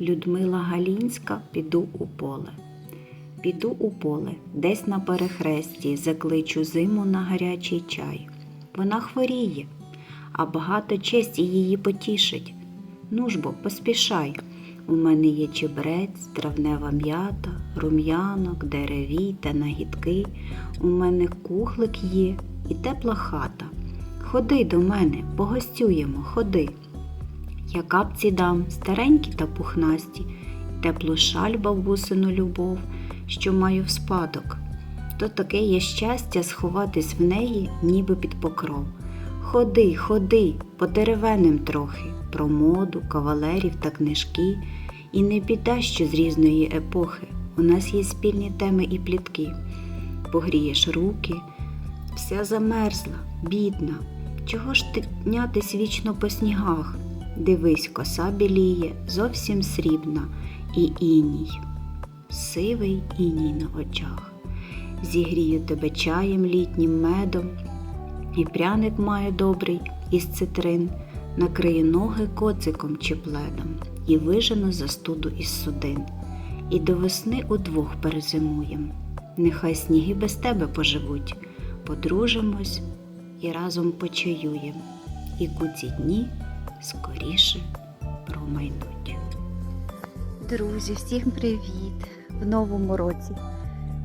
Людмила Галінська піду у поле. Піду у поле, десь на перехресті закличу зиму на гарячий чай. Вона хворіє, а багато честі її потішить. Ну ж бо, поспішай. У мене є чебрець, травнева м'ята, рум'янок, деревій та нагідки. У мене кухлик є і тепла хата. Ходи до мене, погостюємо, ходи. Я капці дам, старенькі та пухнасті, теплу шаль бабусину любов, що маю в спадок. То таке є щастя сховатись в неї, ніби під покров. Ходи, ходи, по деревеним трохи, про моду, кавалерів та книжки, і не біда, що з різної епохи. У нас є спільні теми і плітки. Погрієш руки, вся замерзла, бідна. Чого ж ти тнятись вічно по снігах? Дивись, коса біліє, зовсім срібна, і іній, сивий іній на очах. Зігрію тебе чаєм літнім медом, і пряник маю добрий із цитрин, накрию ноги коциком чи пледом, і вижену застуду із судин. І до весни удвох перезимуєм. Нехай сніги без тебе поживуть, подружимось і разом почаюєм, і куці дні скоріше промайнуть. Друзі, всім привіт! В новому році.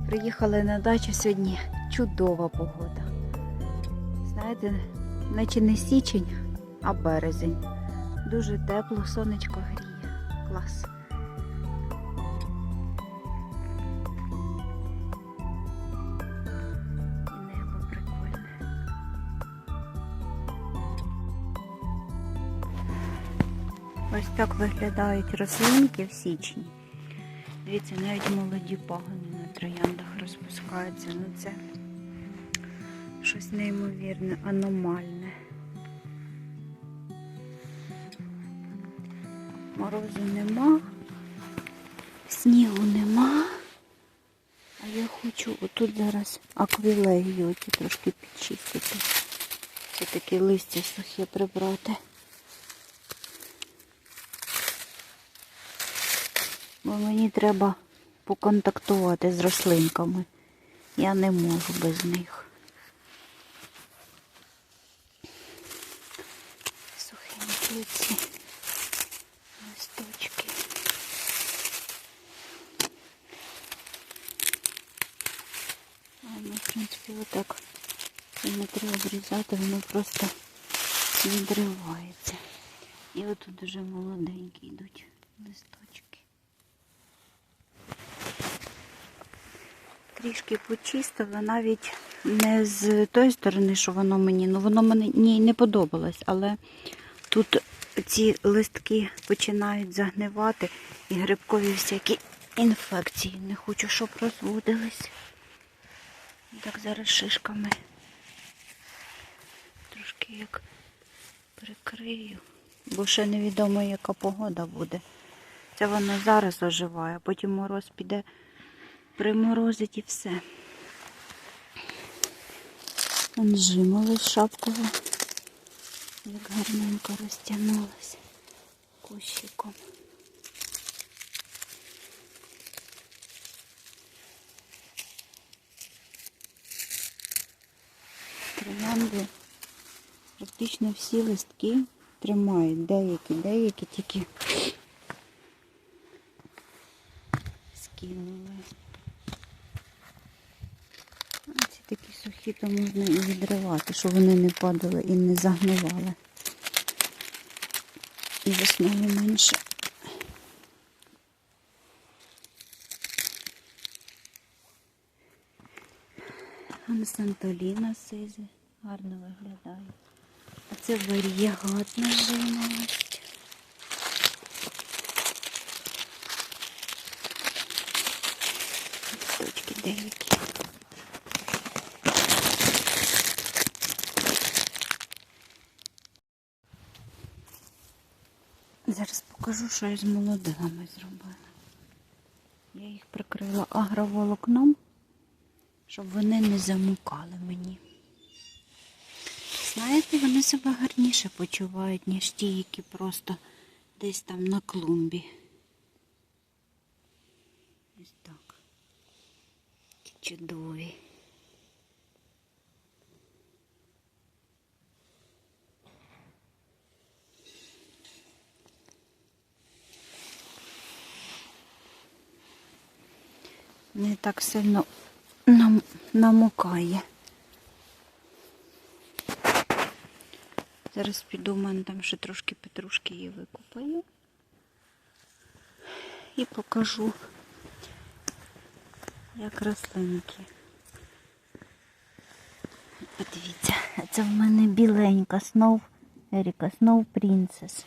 Приїхали на дачу сьогодні чудова погода. Знаєте, наче не січень, а березень. Дуже тепло, сонечко гріє. Клас. Ось так виглядають рослинки в січні. Дивіться, навіть молоді пагони на трояндах розпускаються. Ну це щось неймовірне, аномальне. Морозу нема, снігу нема. А я хочу отут зараз аквілегію трошки підчистити. Це таке листя сухе прибрати. Бо мені треба поконтактувати з рослинками. Я не можу без них. Сухенькі ці листочки. Ну, в принципі, отак це не треба обрізати, воно просто відривається. І отут дуже молоденькі йдуть листочки. Трішки почистила, навіть не з тої сторони, що воно мені, ну воно мені не подобалось, але тут ці листки починають загнивати і грибкові всякі інфекції. Не хочу, щоб розводились. Так зараз шишками трошки як прикрию, бо ще невідомо, яка погода буде. Це воно зараз оживає, потім мороз піде, приморозить і все. Он шапково, як гарненько розтягнулося кущиком. Троянди практично всі листки тримають, деякі, деякі тільки скинули. А ці такі сухі, то можна і відривати, щоб вони не падали і не загнивали. І весною менше. Сантоліна сизи гарно виглядає. А це варієгатна жимолость. Листочки деякі. покажу, що я з молодилами зробила. Я їх прикрила агроволокном, щоб вони не замукали мені. Знаєте, вони себе гарніше почувають, ніж ті, які просто десь там на клумбі. Ось так. Чудові. Не так сильно нам, намокає. Зараз піду, в мене там ще трошки петрушки її викупаю. І покажу, як рослинки. Подивіться, це в мене біленька Snow, Еріка, Snow Princess.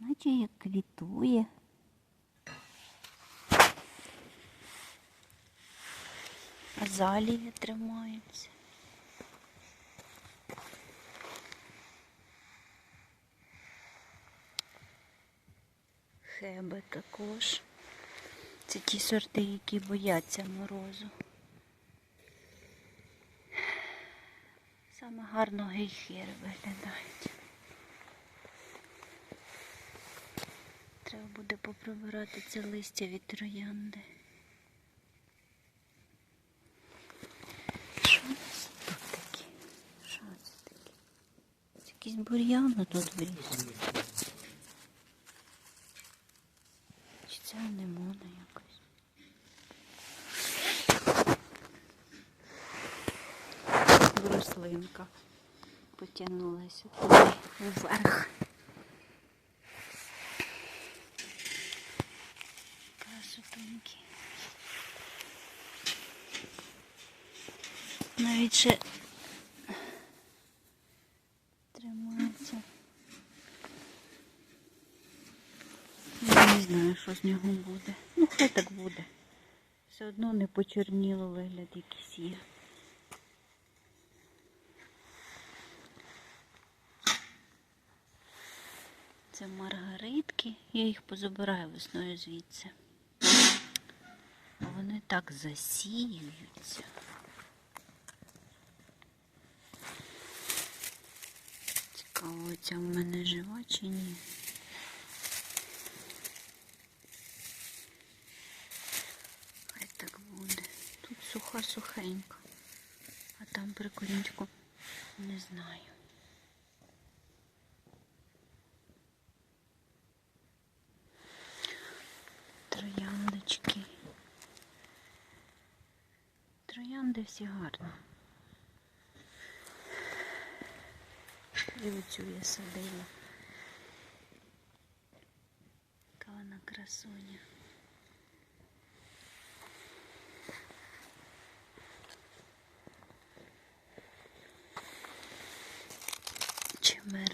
Наче як квітує. Азалії тримаються. Хеби також. Це ті сорти, які бояться морозу. Саме гарно гейхери виглядають. Треба буде поприбирати це листя від троянди. Що у нас тут таке? Що це таке? Якийсь тут вріс. Чи це анемона якось? Рослинка потягнулася туди вверх. Красотонькі. Навіть ще тримається. Я не знаю, що з нього буде. Ну, хай так буде. Все одно не почорніло вигляд якийсь є. Це маргаритки. Я їх позабираю весною звідси. Вони так засіюються. Цікаво, ця в мене жива чи ні? Хай так буде. Тут суха сухенька. А там прикольничку не знаю. Трояндочки. Троянди всі гарні. І оцю я садила. Яка вона красуня.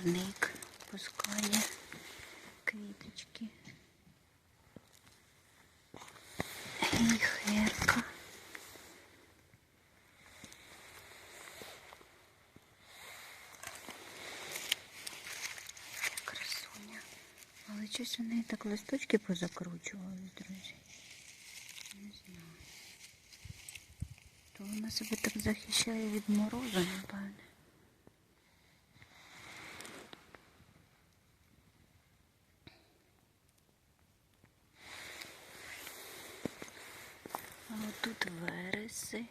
Чимерник пускає квіточки. Гейхерка. Красуня. Але щось у неї так листочки позакручували, друзі. Не знаю. То вона себе так захищає від морозу, напевне. А тут вереси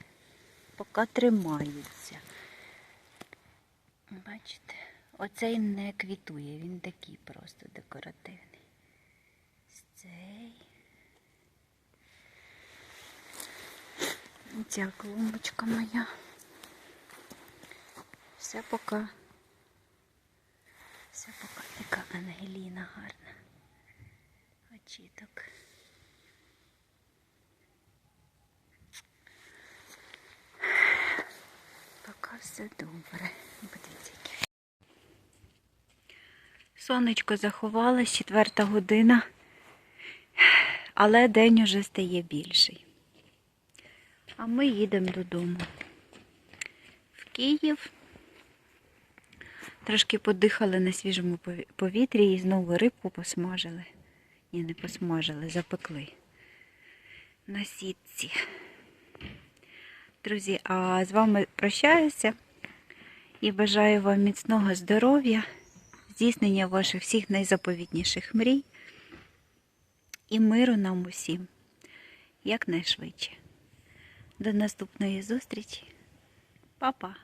поки тримаються. Бачите, оцей не квітує, він такий просто декоративний. Цей. Ця клумбочка моя. Все поки. Все поки така Ангеліна гарна. Очіток. Все добре. Подивіться. Сонечко заховалось, четверта година, але день уже стає більший. А ми їдемо додому. В Київ. Трошки подихали на свіжому повітрі і знову рибку посмажили. Ні, не посмажили, запекли на сітці. Друзі, а з вами прощаюся і бажаю вам міцного здоров'я, здійснення ваших всіх найзаповітніших мрій і миру нам усім. якнайшвидше. До наступної зустрічі. Па-па!